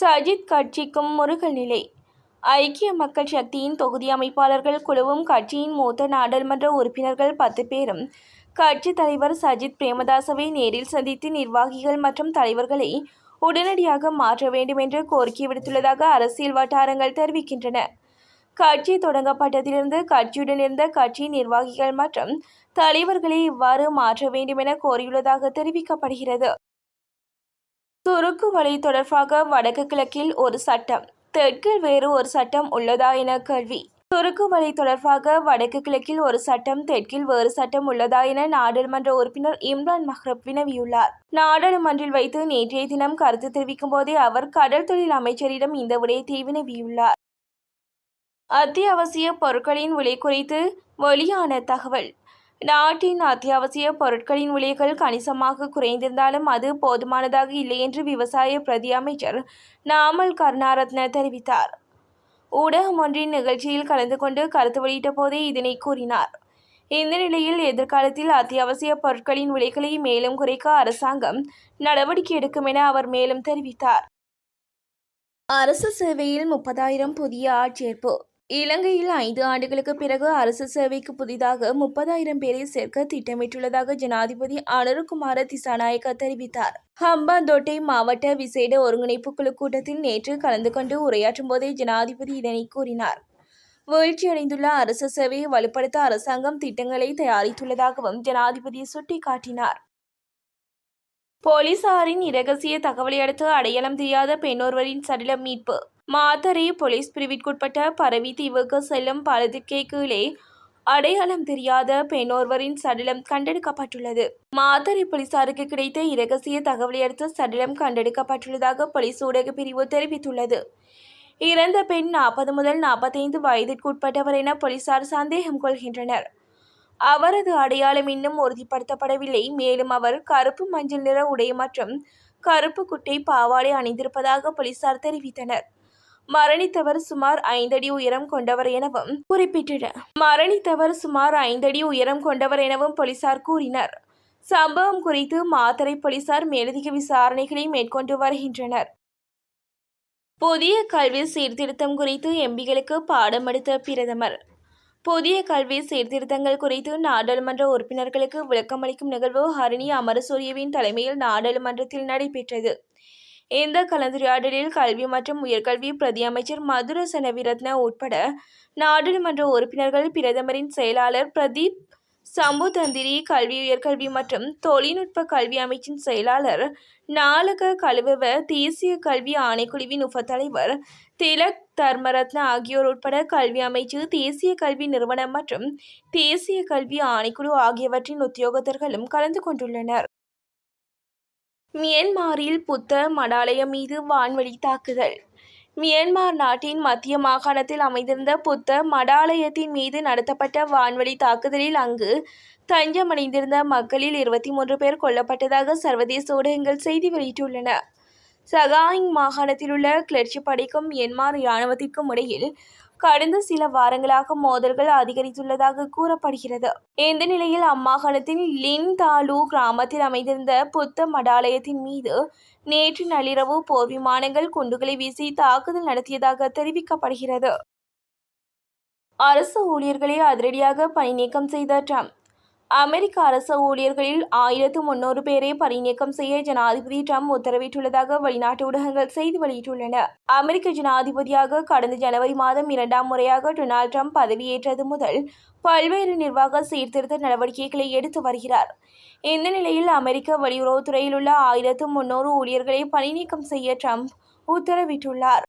சஜித் கட்சிக்கும் முருகல் நிலை. ஐக்கிய மக்கள் சக்தியின் தொகுதி அமைப்பாளர்கள் குழுவும் கட்சியின் மூத்த நாடாளுமன்ற உறுப்பினர்கள் பத்து பேரும் கட்சி தலைவர் சஜித் பிரேமதாசவை நேரில் சந்தித்து நிர்வாகிகள் மற்றும் தலைவர்களை உடனடியாக மாற்ற வேண்டும் என்று கோரிக்கை விடுத்துள்ளதாக அரசியல் வட்டாரங்கள் தெரிவிக்கின்றன. கட்சி தொடங்கப்பட்டதிலிருந்து கட்சியுடன் இருந்த கட்சி நிர்வாகிகள் மற்றும் தலைவர்களை இவ்வாறு மாற்ற வேண்டும் என கோரியுள்ளதாக தெரிவிக்கப்படுகிறது. துருக்கு வழி தொடர்பாக வடக்கு கிழக்கில் ஒரு சட்டம் தெற்கில் வேறு ஒரு சட்டம் உள்ளதா என கேள்வி. துருக்கு வழி தொடர்பாக வடக்கு கிழக்கில் ஒரு சட்டம் தெற்கில் வேறு சட்டம் உள்ளதா என நாடாளுமன்ற உறுப்பினர் இம்ரான் மஹ்ரப் வினவியுள்ளார். நாடாளுமன்றில் வைத்து நேற்றைய தினம் கருத்து தெரிவிக்கும் போதே அவர் கடல் தொழில் அமைச்சரிடம் இந்த விடயத்தை வினவியுள்ளார். அத்தியாவசிய பொருட்களின் விலை குறித்து வெளியான தகவல். நாட்டின் அத்தியாவசிய பொருட்களின் விலைகள் கணிசமாக குறைந்திருந்தாலும் அது போதுமானதாக இல்லை என்று விவசாய பிரதி அமைச்சர் நாமல் கருணாரத்ன தெரிவித்தார். ஊடகம் ஒன்றின் நிகழ்ச்சியில் கலந்து கொண்டு கருத்து வெளியிட்ட போதே இதனை கூறினார். இந்த நிலையில் எதிர்காலத்தில் அத்தியாவசிய பொருட்களின் விலைகளை மேலும் குறைக்க அரசாங்கம் நடவடிக்கை எடுக்கும் என அவர் மேலும் தெரிவித்தார். அரசு சேவையில் முப்பதாயிரம் புதிய ஆட்சேர்ப்பு இலங்கையில் ஐந்து ஆண்டுகளுக்கு பிறகு அரசு சேவைக்கு புதிதாக முப்பதாயிரம் பேரை சேர்க்க திட்டமிட்டுள்ளதாக ஜனாதிபதி அனுருகுமார திசாநாயக்க தெரிவித்தார். ஹம்பாந்தோட்டை மாவட்ட விசேட ஒருங்கிணைப்பு குழு கூட்டத்தில் நேற்று கலந்து கொண்டு உரையாற்றும் போதே ஜனாதிபதி இதனை கூறினார். வீழ்ச்சியடைந்துள்ள அரசு சேவையை வலுப்படுத்த அரசாங்கம் திட்டங்களை தயாரித்துள்ளதாகவும் ஜனாதிபதி சுட்டிக்காட்டினார். போலீசாரின் இரகசிய தகவலை அடுத்து அடையாளம் தெரியாத பெண்ணொருவரின் சடலம் மீட்பு மாத்தறை போலீஸ் பிரிவிற்குட்பட்ட பரவி தீவுக்கு செல்லும் பாலத்திற்கே கீழே அடையாளம் தெரியாத பெண்ணொருவரின் சடலம் கண்டெடுக்கப்பட்டுள்ளது. மாத்தறை போலீசாருக்கு கிடைத்த இரகசிய தகவலை அடுத்து சடலம் கண்டெடுக்கப்பட்டுள்ளதாக போலீஸ் ஊடக பிரிவு தெரிவித்துள்ளது. இறந்த பெண் நாற்பது முதல் நாற்பத்தைந்து வயதிற்குட்பட்டவர் என போலீசார் சந்தேகம் கொள்கின்றனர். அவரது அடையாளம் இன்னும் உறுதிப்படுத்தப்படவில்லை. மேலும் அவர் கருப்பு மஞ்சள் நிற உடை மற்றும் கருப்பு குட்டை பாவாடை அணிந்திருப்பதாக போலீசார் தெரிவித்தனர். மரணித்தவர் சுமார் ஐந்தடி உயரம் கொண்டவர் எனவும் குறிப்பிட்டனர் மரணித்தவர் சுமார் ஐந்தடி உயரம் கொண்டவர் எனவும் போலீசார் கூறினர். சம்பவம் குறித்து மாத்தறை போலீசார் மேலதிக விசாரணைகளை மேற்கொண்டு வருகின்றனர். புதிய கல்வி சீர்திருத்தம் குறித்து எம்பிகளுக்கு பாடம் எடுத்த பிரதமர். புதிய கல்வி சீர்திருத்தங்கள் குறித்து நாடாளுமன்ற உறுப்பினர்களுக்கு விளக்கமளிக்கும் நிகழ்வு ஹரிணி அமரசூரியவின் தலைமையில் நாடாளுமன்றத்தில் நடைபெற்றது. இந்த கலந்துரையாடலில் கல்வி மற்றும் உயர்கல்வி பிரதி அமைச்சர் மதுர செனவிரத்ன உட்பட நாடாளுமன்ற உறுப்பினர்கள் பிரதமரின் செயலாளர் பிரதீப் சம்புதந்திரி கல்வி உயர்கல்வி மற்றும் தொழில்நுட்ப கல்வி அமைச்சின் செயலாளர் நாலக கழுவ தேசிய கல்வி ஆணைக்குழுவின் உபத்தலைவர் திலக் தர்மரத்ன ஆகியோர் உட்பட கல்வி அமைச்சு தேசிய கல்வி நிறுவனம் மற்றும் தேசிய கல்வி ஆணைக்குழு ஆகியவற்றின் உத்தியோகத்தர்களும் கலந்து கொண்டுள்ளனர். மியன்மாரில் புத்த மடாலயம் மீது வான்வழி தாக்குதல். மியன்மார் நாட்டின் மத்திய மாகாணத்தில் அமைந்திருந்த புத்த மடாலயத்தின் மீது நடத்தப்பட்ட வான்வழி தாக்குதலில் அங்கு தஞ்சமடைந்திருந்த மக்களில் இருபத்தி மூன்று பேர் கொல்லப்பட்டதாக சர்வதேச ஊடகங்கள் செய்தி வெளியிட்டுள்ளன. சகாயிங் மாகாணத்தில் உள்ள கிளர்ச்சி படைக்கும் மியன்மார் இராணுவத்திற்கும் இடையில் கடந்த சில வாரங்களாக மோதல்கள் அதிகரித்துள்ளதாக கூறப்படுகிறது. இந்த நிலையில் அம்மாகாணத்தின் லின் தாலு கிராமத்தில் அமைந்திருந்த புத்த மடாலயத்தின் மீது நேற்று நள்ளிரவு போர் விமானங்கள் குண்டுகளை வீசி தாக்குதல் நடத்தியதாக தெரிவிக்கப்படுகிறது. அரசு ஊழியர்களை அதிரடியாக பணி நீக்கம் செய்த ட்ரம்ப் அமெரிக்க அரசு ஊழியர்களில் ஆயிரத்து முன்னூறு பேரை பணிநீக்கம் செய்ய ஜனாதிபதி ட்ரம்ப் உத்தரவிட்டுள்ளதாக வெளிநாட்டு ஊடகங்கள் செய்தி வெளியிட்டுள்ளன. அமெரிக்க ஜனாதிபதியாக கடந்த ஜனவரி மாதம் இரண்டாம் முறையாக டொனால்ட் ட்ரம்ப் பதவியேற்றது முதல் பல்வேறு நிர்வாக சீர்திருத்த நடவடிக்கைகளை எடுத்து வருகிறார். இந்த நிலையில் அமெரிக்க வெளியுறவுத்துறையில் உள்ள ஆயிரத்து முன்னூறு ஊழியர்களை பணிநீக்கம் செய்ய ட்ரம்ப் உத்தரவிட்டுள்ளார்.